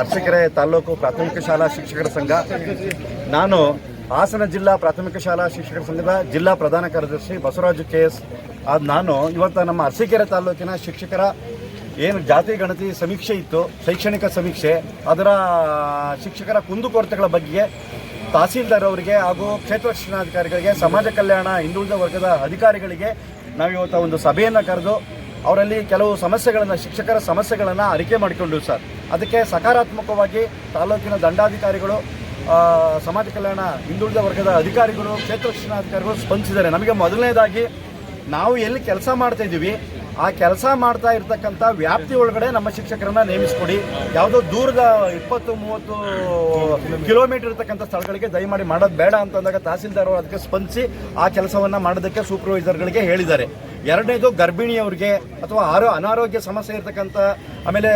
ಅರಸೀಕೆರೆ ತಾಲೂಕು ಪ್ರಾಥಮಿಕ ಶಾಲಾ ಶಿಕ್ಷಕರ ಸಂಘ. ನಾನು ಹಾಸನ ಜಿಲ್ಲಾ ಪ್ರಾಥಮಿಕ ಶಾಲಾ ಶಿಕ್ಷಕರ ಸಂಘದ ಜಿಲ್ಲಾ ಪ್ರಧಾನ ಕಾರ್ಯದರ್ಶಿ ಬಸವರಾಜು ಕೆ ಎಸ್ ಅದು ನಾನು ಇವತ್ತು ನಮ್ಮ ಅರಸೀಕೆರೆ ತಾಲೂಕಿನ ಶಿಕ್ಷಕರ ಏನು ಜಾತಿ ಗಣತಿ ಸಮೀಕ್ಷೆ ಇತ್ತು, ಶೈಕ್ಷಣಿಕ ಸಮೀಕ್ಷೆ, ಅದರ ಶಿಕ್ಷಕರ ಕುಂದುಕೊರತೆಗಳ ಬಗ್ಗೆ ತಹಸೀಲ್ದಾರ್ ಅವರಿಗೆ ಹಾಗೂ ಕ್ಷೇತ್ರ ಶಿಕ್ಷಣಾಧಿಕಾರಿಗಳಿಗೆ ಸಮಾಜ ಕಲ್ಯಾಣ ಹಿಂದುಳಿದ ವರ್ಗದ ಅಧಿಕಾರಿಗಳಿಗೆ ನಾವಿವತ್ತು ಒಂದು ಸಭೆಯನ್ನು ಕರೆದು ಅವರಲ್ಲಿ ಕೆಲವು ಸಮಸ್ಯೆಗಳನ್ನು, ಶಿಕ್ಷಕರ ಸಮಸ್ಯೆಗಳನ್ನು ಅರಿಕೆ ಮಾಡಿಕೊಂಡು ಸರ್. ಅದಕ್ಕೆ ಸಕಾರಾತ್ಮಕವಾಗಿ ತಾಲೂಕಿನ ದಂಡಾಧಿಕಾರಿಗಳು ಸಮಾಜ ಕಲ್ಯಾಣ ಹಿಂದುಳಿದ ವರ್ಗದ ಅಧಿಕಾರಿಗಳು, ಕ್ಷೇತ್ರ ಶಿಕ್ಷಣಾಧಿಕಾರಿಗಳು ಸ್ಪಂದಿಸಿದ್ದಾರೆ. ನಮಗೆ ಮೊದಲನೇದಾಗಿ ನಾವು ಎಲ್ಲಿ ಕೆಲಸ ಮಾಡ್ತಾ ಇದ್ದೀವಿ, ಆ ಕೆಲಸ ಮಾಡ್ತಾ ಇರ್ತಕ್ಕಂಥ ವ್ಯಾಪ್ತಿ ಒಳಗಡೆ ನಮ್ಮ ಶಿಕ್ಷಕರನ್ನ ನೇಮಿಸ್ಕೊಡಿ. ಯಾವುದೋ ದೂರದ ಇಪ್ಪತ್ತು, ಮೂವತ್ತು ಕಿಲೋಮೀಟರ್ ಇರ್ತಕ್ಕಂಥ ಸ್ಥಳಗಳಿಗೆ ದಯಮಾಡಿ ಮಾಡೋದು ಬೇಡ ಅಂತಂದಾಗ ತಹಸೀಲ್ದಾರ್ ಅದಕ್ಕೆ ಸ್ಪಂದಿಸಿ ಆ ಕೆಲಸವನ್ನ ಮಾಡೋದಕ್ಕೆ ಸೂಪರ್ವೈಸರ್ಗಳಿಗೆ ಹೇಳಿದ್ದಾರೆ. ಎರಡನೇದು ಗರ್ಭಿಣಿಯವ್ರಿಗೆ ಅಥವಾ ಆರೋ ಅನಾರೋಗ್ಯ ಸಮಸ್ಯೆ ಇರ್ತಕ್ಕಂಥ, ಆಮೇಲೆ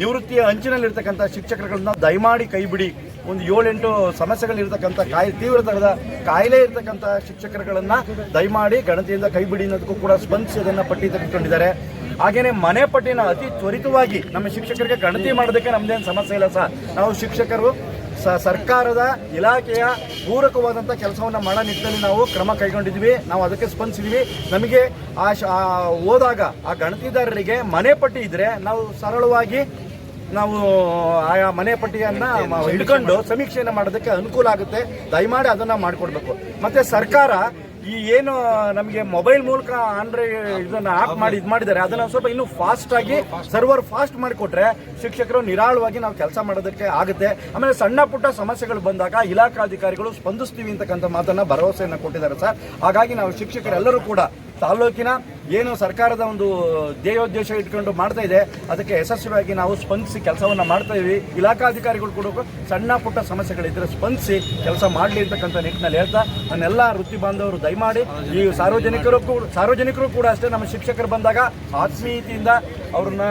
ನಿವೃತ್ತಿಯ ಅಂಚಿನಲ್ಲಿರ್ತಕ್ಕಂಥ ಶಿಕ್ಷಕರುಗಳನ್ನ ದಯಮಾಡಿ ಕೈಬಿಡಿ. ಒಂದು ಏಳೆಂಟು ಸಮಸ್ಯೆಗಳಿರ್ತಕ್ಕಂಥ ಕಾಯಿ ತೀವ್ರತರದ ಕಾಯಿಲೆ ಇರತಕ್ಕಂಥ ಶಿಕ್ಷಕರುಗಳನ್ನ ದಯಮಾಡಿ ಗಣತಿಯಿಂದ ಕೈಬಿಡಿ ಅನ್ನೋದಕ್ಕೂ ಕೂಡ ಸ್ಪಂದಿಸಿ ಅದನ್ನ ಪಟ್ಟಿ ತೆಗೆದುಕೊಂಡಿದ್ದಾರೆ. ಹಾಗೇನೆ ಮನೆ ಪಟ್ಟಿನ ಅತಿ ತ್ವರಿತವಾಗಿ ನಮ್ಮ ಶಿಕ್ಷಕರಿಗೆ ಗಣತಿ ಮಾಡೋದಕ್ಕೆ ನಮ್ದೇನು ಸಮಸ್ಯೆ ಇಲ್ಲ ಸರ್. ನಾವು ಶಿಕ್ಷಕರು ಸ ಸರ್ಕಾರದ ಇಲಾಖೆಯ ಪೂರಕವಾದಂಥ ಕೆಲಸವನ್ನು ಮಾಡೋ ನಿಟ್ಟಿನಲ್ಲಿ ನಾವು ಕ್ರಮ ಕೈಗೊಂಡಿದ್ವಿ ನಾವು ಅದಕ್ಕೆ ಸ್ಪಂದಿಸಿದ್ವಿ. ನಮಗೆ ಆ ಶ ಆ ಹೋದಾಗ ಆ ಗಣತಿದಾರರಿಗೆ ಮನೆ ಪಟ್ಟಿ ಇದ್ದರೆ ನಾವು ಸರಳವಾಗಿ ನಾವು ಆಯಾ ಮನೆ ಪಟ್ಟಿಯನ್ನು ಹಿಡ್ಕೊಂಡು ಸಮೀಕ್ಷೆಯನ್ನು ಮಾಡೋದಕ್ಕೆ ಅನುಕೂಲ ಆಗುತ್ತೆ. ದಯಮಾಡಿ ಅದನ್ನು ಮಾಡಿಕೊಡ್ಬೇಕು. ಮತ್ತು ಸರ್ಕಾರ ಈ ಏನು ನಮಗೆ ಮೊಬೈಲ್ ಮೂಲಕ ಆಂಡ್ರಾಯ್ಡ್ ಇದನ್ನ ಆಪ್ ಮಾಡಿ ಇದು ಮಾಡಿದ್ದಾರೆ. ಅದನ್ನ ಸ್ವಲ್ಪ ಇನ್ನೂ ಫಾಸ್ಟ್ ಆಗಿ ಸರ್ವರ್ ಫಾಸ್ಟ್ ಮಾಡಿಕೊಟ್ರೆ ಶಿಕ್ಷಕರು ನಿರಾಳವಾಗಿ ನಾವು ಕೆಲಸ ಮಾಡೋದಕ್ಕೆ ಆಗುತ್ತೆ. ಆಮೇಲೆ ಸಣ್ಣ ಪುಟ್ಟ ಸಮಸ್ಯೆಗಳು ಬಂದಾಗ ಇಲಾಖಾಧಿಕಾರಿಗಳು ಸ್ಪಂದಿಸ್ತೀವಿ ಅಂತಕ್ಕಂಥ ಮಾತನ್ನ ಭರವಸೆಯನ್ನು ಕೊಟ್ಟಿದ್ದಾರೆ ಸರ್. ಹಾಗಾಗಿ ನಾವು ಶಿಕ್ಷಕರೆಲ್ಲರೂ ಕೂಡ ತಾಲೂಕಿನ ಏನು ಸರ್ಕಾರದ ಒಂದು ಧ್ಯೇಯೋದ್ದೇಶ ಇಟ್ಕೊಂಡು ಮಾಡ್ತಾ ಇದೆ, ಅದಕ್ಕೆ ಯಶಸ್ವಿಯಾಗಿ ನಾವು ಸ್ಪಂದಿಸಿ ಕೆಲಸವನ್ನು ಮಾಡ್ತಾ ಇದೀವಿ. ಇಲಾಖಾಧಿಕಾರಿಗಳು ಕೂಡ ಸಣ್ಣ ಪುಟ್ಟ ಸಮಸ್ಯೆಗಳಿದ್ರೆ ಸ್ಪಂದಿಸಿ ಕೆಲಸ ಮಾಡಲಿ ಅಂತಕ್ಕಂಥ ನಿಟ್ಟಿನಲ್ಲಿ ಹೇಳ್ತಾ, ನನ್ನೆಲ್ಲ ವೃತ್ತಿ ಬಾಂಧವರು ದಯಮಾಡಿ ಈ ಸಾರ್ವಜನಿಕರು ಕೂಡ ಸಾರ್ವಜನಿಕರು ಕೂಡ ಅಷ್ಟೇ ನಮ್ಮ ಶಿಕ್ಷಕರು ಬಂದಾಗ ಆತ್ಮೀಯತೆಯಿಂದ ಅವ್ರನ್ನ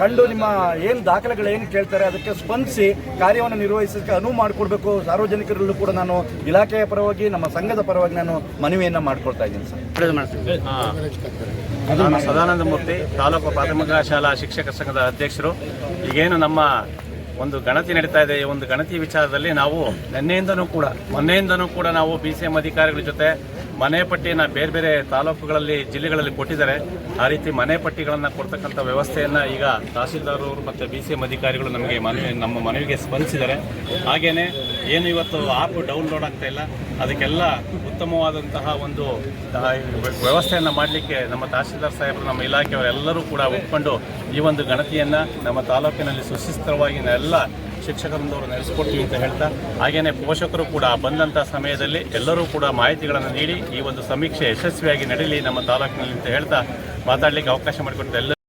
ಕಂಡು ನಿಮ್ಮ ಏನು ದಾಖಲೆಗಳು ಏನು ಕೇಳ್ತಾರೆ ಅದಕ್ಕೆ ಸ್ಪಂದಿಸಿ ಕಾರ್ಯವನ್ನು ನಿರ್ವಹಿಸೋಕ್ಕೆ ಅನುವು ಮಾಡಿಕೊಡ್ಬೇಕು. ಸಾರ್ವಜನಿಕರಲ್ಲೂ ಕೂಡ ನಾನು ಇಲಾಖೆಯ ಪರವಾಗಿ ನಮ್ಮ ಸಂಘದ ಪರವಾಗಿ ನಾನು ಮನವಿಯನ್ನು ಮಾಡ್ಕೊಳ್ತಾ ಇದ್ದೀನಿ ಸರ್. ಹಾ. ನಾನು ಸದಾನಂದ ಮೂರ್ತಿ ತಾಲೂಕು ಪ್ರಾಥಮಿಕ ಶಾಲಾ ಶಿಕ್ಷಕ ಸಂಘದ ಅಧ್ಯಕ್ಷರು. ಈಗೇನು ನಮ್ಮ ಒಂದು ಗಣತಿ ನಡೀತಾ ಇದೆ. ಈ ಒಂದು ಗಣತಿ ವಿಚಾರದಲ್ಲಿ ನಾವು ನಿನ್ನೆಯಿಂದನೂ ಕೂಡ ಮೊನ್ನೆಯಿಂದನೂ ಕೂಡ ನಾವು ಬಿ ಸಿ ಎಂ ಅಧಿಕಾರಿಗಳ ಜೊತೆ ಮನೆ ಪಟ್ಟಿಯನ್ನು ಬೇರೆ ಬೇರೆ ತಾಲೂಕುಗಳಲ್ಲಿ, ಜಿಲ್ಲೆಗಳಲ್ಲಿ ಕೊಟ್ಟಿದ್ದಾರೆ. ಆ ರೀತಿ ಮನೆ ಪಟ್ಟಿಗಳನ್ನು ಕೊಡ್ತಕ್ಕಂಥ ವ್ಯವಸ್ಥೆಯನ್ನು ಈಗ ತಹಸೀಲ್ದಾರ್ ಅವರು ಮತ್ತು ಬಿ ಸಿ ಎಂ ಅಧಿಕಾರಿಗಳು ನಮಗೆ ಮನವಿ ನಮ್ಮ ಮನವಿಗೆ ಸ್ಪಂದಿಸಿದ್ದಾರೆ. ಹಾಗೆಯೇ ಏನು ಇವತ್ತು ಆ್ಯಪ್ ಡೌನ್ಲೋಡ್ ಆಗ್ತಾ ಇಲ್ಲ, ಅದಕ್ಕೆಲ್ಲ ಉತ್ತಮವಾದಂತಹ ಒಂದು ವ್ಯವಸ್ಥೆಯನ್ನು ಮಾಡಲಿಕ್ಕೆ ನಮ್ಮ ತಹಸೀಲ್ದಾರ್ ಸಾಹೇಬರು, ನಮ್ಮ ಇಲಾಖೆಯವರೆಲ್ಲರೂ ಕೂಡ ಒಪ್ಪಿಕೊಂಡು ಈ ಒಂದು ಗಣತಿಯನ್ನು ನಮ್ಮ ತಾಲೂಕಿನಲ್ಲಿ ಸುಶಿಸ್ತವಾಗಿ ಎಲ್ಲ ಶಿಕ್ಷಕರೊಂದವರು ನಡೆಸಿಕೊಡ್ತೀವಿ ಅಂತ ಹೇಳ್ತಾ ಹಾಗೆಯೇ ಪೋಷಕರು ಕೂಡ ಬಂದಂಥ ಸಮಯದಲ್ಲಿ ಎಲ್ಲರೂ ಕೂಡ ಮಾಹಿತಿಗಳನ್ನು ನೀಡಿ ಈ ಒಂದು ಸಮೀಕ್ಷೆ ಯಶಸ್ವಿಯಾಗಿ ನಡೀಲಿ ನಮ್ಮ ತಾಲೂಕಿನಲ್ಲಿ ಅಂತ ಹೇಳ್ತಾ ಮಾತಾಡಲಿಕ್ಕೆ ಅವಕಾಶ ಮಾಡಿಕೊಡ್ತಾ ಎಲ್ಲ